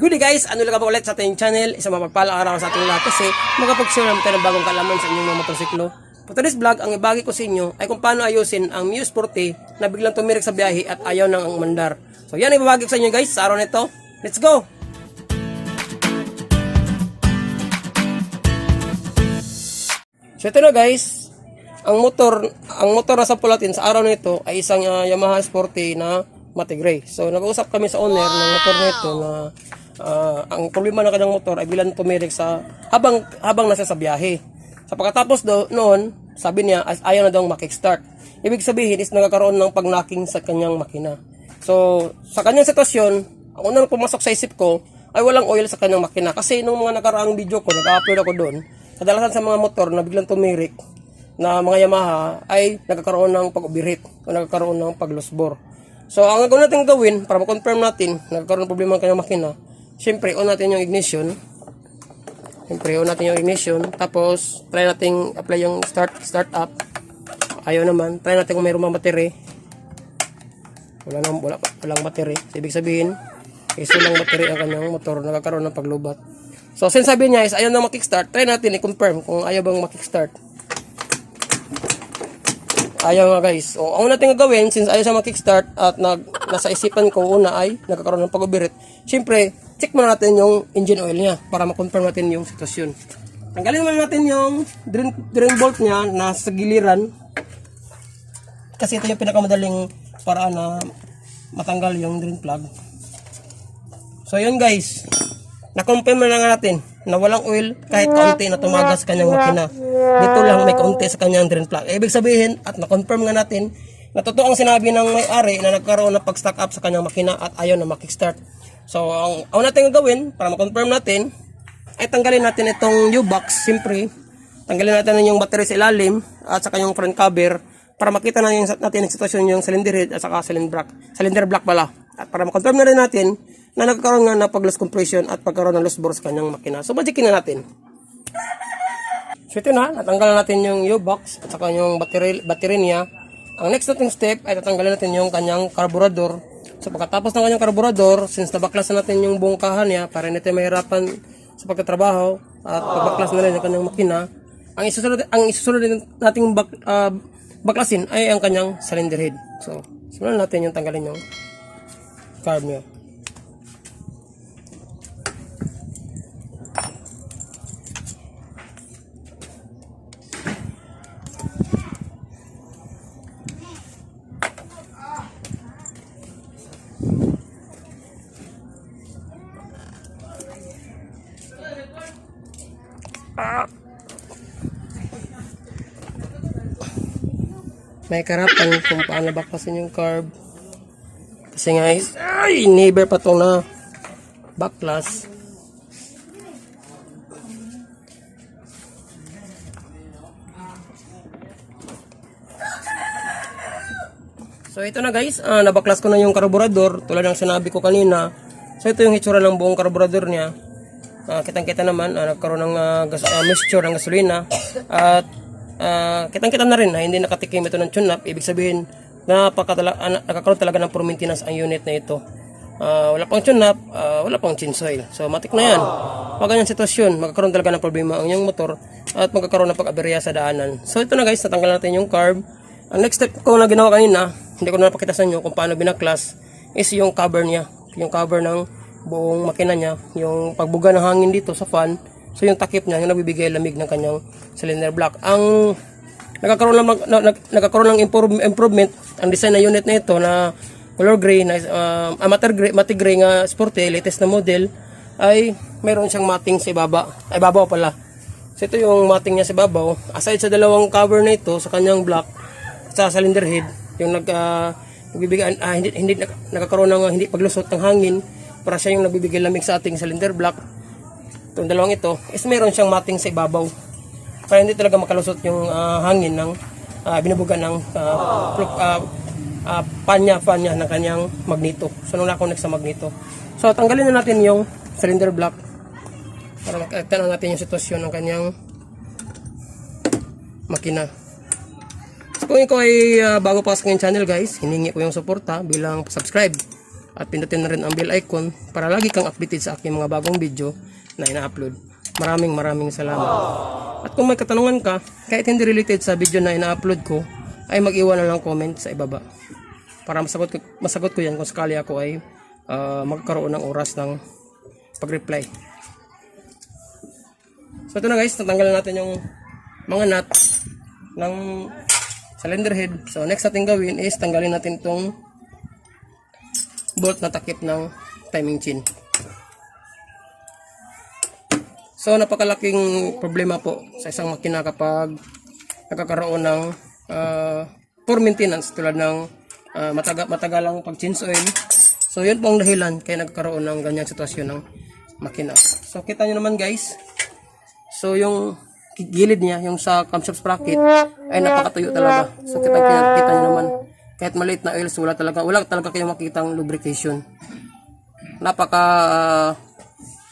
Good day guys, ano lang ba ulit sa ating channel? Isang mapagpalang araw sa ating lahat kasi magkapag-share naman tayo ng bagong kalaman sa inyong mga motorsiklo. For today's vlog, ang ibagi ko sa inyo ay kung paano ayusin ang Muse 40 na biglang tumirik sa biyahe at ayaw nang ang mandar. So yan ang ibabagi ko sa inyo guys sa araw nito. Let's go! So ito na guys, ang motor, ang motor na sample natin sa araw na ito ay isang ah, Yamaha Sporty na matte gray. So nag-uusap kami sa owner ng motor nito na ah, ang problema ng kanyang motor ay bilang tumirik sa habang habang nasa sa biyahe. Sa pagkatapos do noon, sabi niya as ayaw na daw makickstart. Ibig sabihin is nagkakaroon ng pagnaking sa kanyang makina. So sa kanyang sitwasyon, ang unang pumasok sa isip ko ay walang oil sa kanyang makina kasi nung mga nakaraang video ko, nag-upload ako doon, kadalasan sa mga motor na biglang tumirik na mga Yamaha ay nagkakaroon ng pag-ubirit o nagkakaroon ng pag-loose So, ang gagawin natin gawin para ma-confirm natin nagkakaroon ng problema ang kanyang makina, syempre, on natin yung ignition. Syempre, on natin yung ignition. Tapos, try natin apply yung start, start up. Ayaw naman. Try natin kung mayroong mga battery. Wala nang, wala, walang battery. So, ibig sabihin, iso lang battery ang kanyang motor, nagkakaroon ng paglubat. So, since sabi niya is ayaw na makickstart, try natin i-confirm kung ayaw bang makickstart. Ayaw nga guys. O, ang natin gagawin, since ayaw siya mag-kickstart at nag, nasa isipan ko una ay nagkakaroon ng pag-ubirit, syempre, check muna natin yung engine oil niya para ma-confirm natin yung sitwasyon. Tanggalin muna natin yung drain, drain bolt niya na sa giliran. Kasi ito yung pinakamadaling paraan na matanggal yung drain plug. So yun guys, na-confirm na nga natin na walang oil kahit kaunti na tumagas kanyang makina. Dito lang may kaunti sa kanyang drain plug. Ibig sabihin at na-confirm nga natin na totoo ang sinabi ng may-ari na nagkaroon ng pag-stock up sa kanyang makina at ayaw na makickstart. So, ang ang natin gagawin para ma-confirm natin ay tanggalin natin itong U-box, siyempre. Tanggalin natin yung battery sa ilalim at saka yung front cover para makita na yung, natin ang sitwasyon yung cylinder head at saka cylinder block. Cylinder block pala. At para ma-confirm na rin natin na nagkaroon nga ng pag-loss compression at pagkaroon ng loss bore sa kanyang makina. So, budgetin na natin. So, ito na. Natanggalan natin yung U-box at saka yung battery, battery niya. Ang next nating step ay tatanggalin natin yung kanyang carburetor. So, pagkatapos ng kanyang carburetor, since nabaklas na natin yung bungkahan niya para hindi tayo mahirapan sa pagtatrabaho at pagbaklas na rin yung kanyang makina, ang isusunod, ang isusunod nating bak, ah, baklasin ay ang kanyang cylinder head. So, simulan natin yung tanggalin yung carb niya. May karapan kung paano baklasin yung carb. Kasi nga ay, neighbor pa to na baklas. So ito na guys, ah, nabaklas ko na yung karburador tulad ng sinabi ko kanina. So ito yung hitsura ng buong karburador niya. Ah, kitang-kita naman, ah, nagkaroon ng ah, gas, ah, mixture ng gasolina. At ah, kitang-kita na rin na hindi nakatikim ito ng tune-up. Ibig sabihin, napakatala, nakakaroon talaga ng poor maintenance ang unit na ito. Ah, wala pang tune-up, ah, wala pang chin soil. So matik na yan. Pag ganyan sitwasyon, magkakaroon talaga ng problema ang iyong motor at magkakaroon ng pag-aberya sa daanan. So ito na guys, natanggal natin yung carb. Ang next step ko na ginawa kanina, hindi ko na napakita sa inyo kung paano binaklas, is yung cover niya. Yung cover ng buong makina niya, yung pagbuga ng hangin dito sa fan, so yung takip niya, yung nagbibigay lamig ng kanyang cylinder block. Ang nagkakaroon lang na, nag- nagkakaroon ng improve- improvement ang design na unit na ito na color gray na uh, amateur gray, matte gray nga sporty, latest na model ay meron siyang mating sa ibaba. Ay babaw pala. So ito yung mating niya sa babaw. Aside sa dalawang cover na ito sa kanyang block sa cylinder head, yung nag uh, nagbibigay ah, hindi hindi nakakaroon ng ah, hindi paglusot ng hangin para siya yung nagbibigay lamig sa ating cylinder block. Itong dalawang ito is meron siyang mating sa ibabaw. Para hindi talaga makalusot yung ah, hangin ng ah, binubuga ng uh, uh, uh, panya panya ng kanyang magneto. So nung na-connect sa magneto. So tanggalin na natin yung cylinder block para makita na natin yung sitwasyon ng kanyang makina. So kung ikaw ay uh, bago pa sa aking channel guys, hiningi ko yung suporta bilang subscribe at pindutin na rin ang bell icon para lagi kang updated sa aking mga bagong video na ina-upload. Maraming maraming salamat. At kung may katanungan ka, kahit hindi related sa video na ina-upload ko, ay mag-iwan na lang comment sa ibaba. Para masagot masagot ko yan kung sakali ako ay ah, magkaroon ng oras ng pag-reply. So ito na guys, natanggalan natin yung mga nut ng cylinder head. So next natin gawin is tanggalin natin itong bolt na takip ng timing chain. So napakalaking problema po sa isang makina kapag nagkakaroon ng ah, poor maintenance tulad ng ah, mataga, matagalang pag-change oil. So yun po ang dahilan kaya nagkaroon ng ganyang sitwasyon ng makina. So kita nyo naman guys, So yung gilid niya, yung sa camshaft sprocket ay napakatuyo talaga. So kita kita niyo naman kahit maliit na oils wala talaga wala talaga kayong makitang lubrication. Napaka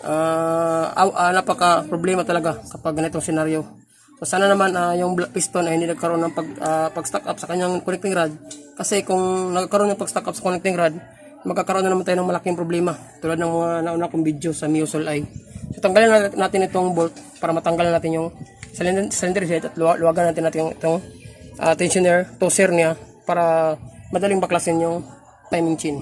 uh, uh, napaka problema talaga kapag ganitong senaryo. So sana naman ah, yung piston ay hindi nagkaroon ng pag ah, pag-stock up sa kanyang connecting rod kasi kung nagkaroon ng pag-stock up sa connecting rod magkakaroon na naman tayo ng malaking problema tulad ng mga nauna kong video sa Miosol ay so tanggalin na- natin itong bolt para matanggalan natin yung cylinder, head at luwa- luwagan natin natin itong ah, tensioner toser niya para madaling baklasin yung timing chain.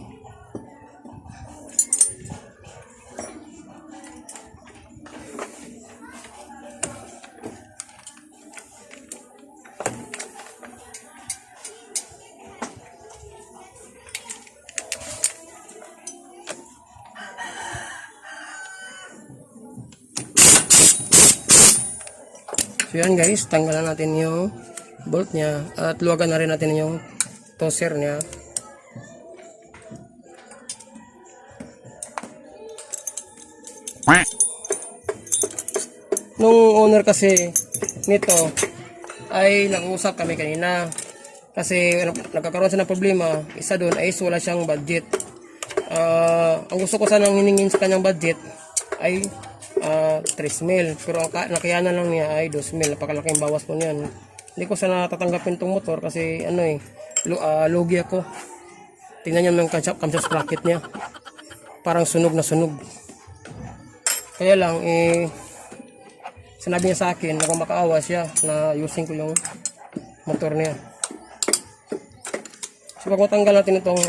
So yan guys, tanggalan natin yung bolt niya at luwagan na rin natin yung toser niya. Nung owner kasi nito ay nag-uusap kami kanina kasi nagkakaroon siya ng problema isa doon ay wala siyang budget Ah, ang gusto ko sanang hiningin sa kanyang budget ay ah 3 mil. Pero ang ka- nakayanan lang niya ay 2 mil. Napakalaking bawas po niyan. Hindi ko sana tatanggapin tong motor kasi ano eh, ah, lugi ako. Tingnan niyo yung camshaft, sprocket niya. Parang sunog na sunog. Kaya lang, eh, sinabi niya sa akin na kung makaawa siya na using ko yung motor niya. So pag matanggal natin itong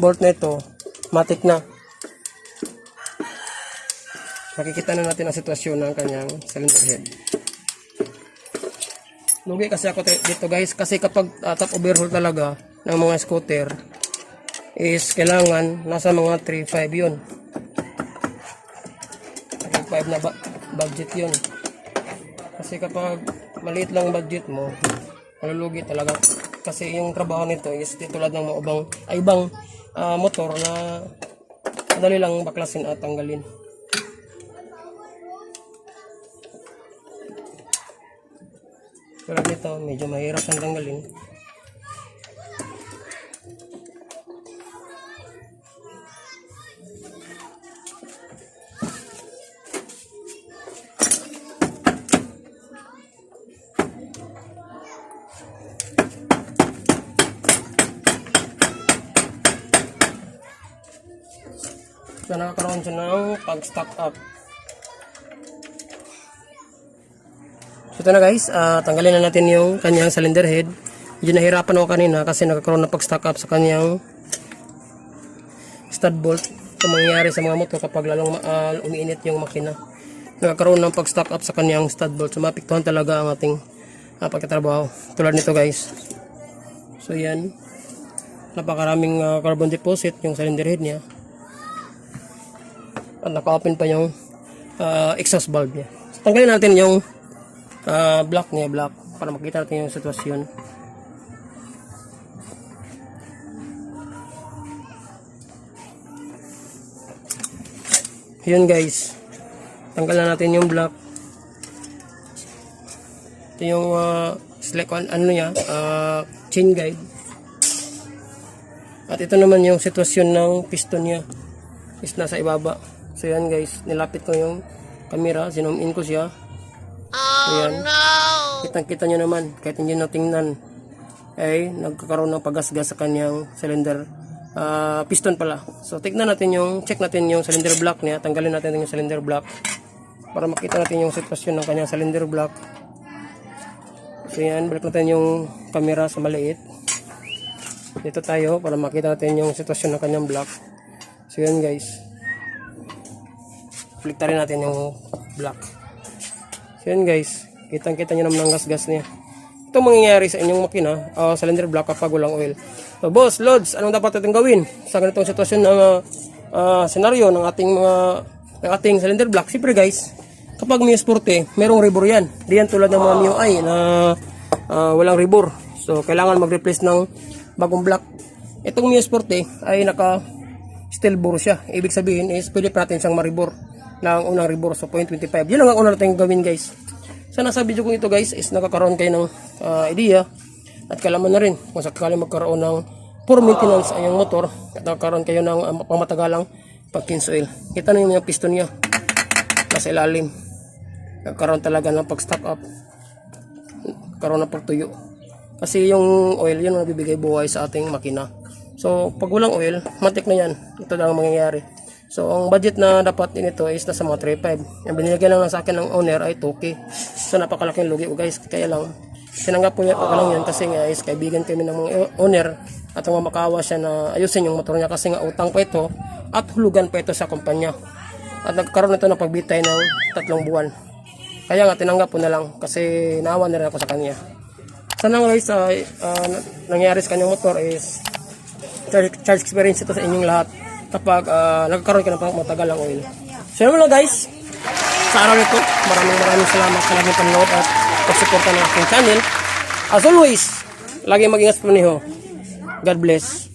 bolt na ito, matik na. Makikita na natin ang sitwasyon ng kanyang cylinder head. Lugi kasi ako dito guys kasi kapag uh, top overhaul talaga ng mga scooter is kailangan nasa mga 3.5 yun. 3.5 na ba- budget yun. Kasi kapag maliit lang budget mo, malulugi talaga. Kasi yung trabaho nito is tulad ng mga ibang, ay, ibang ah, motor na madali lang baklasin at tanggalin. Tulad nito, medyo mahirap siyang tanggalin. So nakakaroon siya ng pag-stock up. Ito na guys, ah, tanggalin na natin yung kanyang cylinder head. Medyo nahirapan ako kanina kasi nagkakaroon ng pag-stock up sa kanyang stud bolt. Ito mangyayari sa mga motor kapag lalong ah, umiinit yung makina. Nagkakaroon ng pag-stock up sa kanyang stud bolt. So mapiktuhan talaga ang ating ah, pagkatrabaho. Tulad nito guys. So yan. Napakaraming ah, carbon deposit yung cylinder head niya. At naka-open pa yung ah, exhaust valve niya. So, tanggalin natin yung ah, block niya, block, para makita natin yung sitwasyon. Yun guys. Tanggalan natin yung block. Ito yung uh, select on, ano niya, ah, chain guide. At ito naman yung sitwasyon ng piston niya. Is nasa ibaba. So yan guys, nilapit ko yung camera, zoom in ko siya. So yan. Kitang kita nyo naman, kahit hindi nyo tingnan. ay nagkakaroon ng paggasgas sa kanyang cylinder ah, piston pala. So tignan natin yung check natin yung cylinder block niya, tanggalin natin yung cylinder block para makita natin yung sitwasyon ng kanyang cylinder block. So yan, balik natin yung camera sa maliit. Dito tayo para makita natin yung sitwasyon ng kanyang block. So yan guys. Flick natin yung block. So yan guys, kitang-kita nyo naman ang gas-gas niya. Ito ang mangyayari sa inyong makina, uh, cylinder block kapag walang oil. So boss, Lods, anong dapat natin gawin sa ganitong sitwasyon ng uh, uh, senaryo ng ating mga ng ating cylinder block? Siyempre guys, kapag Mio Sporte, merong ribor yan. Diyan tulad ng mga Mio I na uh, walang ribor. So kailangan mag-replace ng bagong block. Itong Mio Sporte ay naka steel bore siya. Ibig sabihin is pwede pa natin siyang maribor ng unang ribor sa 0.25. Yun lang ang una natin gawin guys. Sana sa video kong ito guys is nakakaroon kayo ng ah, idea at kalaman na rin kung sakali magkaroon ng poor maintenance ang motor at nakakaroon kayo ng um, pamatagalang pag-cleanse oil. Kita na yung mga piston niya nasa ilalim. Nagkaroon talaga ng pag-stock up. Karoon ng pagtuyo. Kasi yung oil yun ang nagbibigay buhay sa ating makina. So, pag walang oil, matik na yan. Ito lang ang mangyayari. So, ang budget na dapat din ito is nasa mga 3.5. Ang binigyan lang sa akin ng owner ay 2K. So, napakalaking lugi ko guys. Kaya lang, sinanggap ko, ko lang yan kasi nga is kaibigan kami ng mga owner at makawa siya na ayusin yung motor niya kasi nga utang pa ito at hulugan pa ito sa kumpanya. At nagkaroon ito ng pagbitay ng tatlong buwan. Kaya nga tinanggap ko na lang kasi naawa na rin ako sa kanya. Sana guys, uh, uh, nangyari sa kanyang motor is charge, charge experience ito sa inyong lahat kapag uh, nagkaroon ka ng matagal ang oil. So yun lang guys, sa araw nito, maraming maraming salamat sa laging panonood at pagsuporta ng aking channel. As always, lagi mag-ingat po niyo. God bless.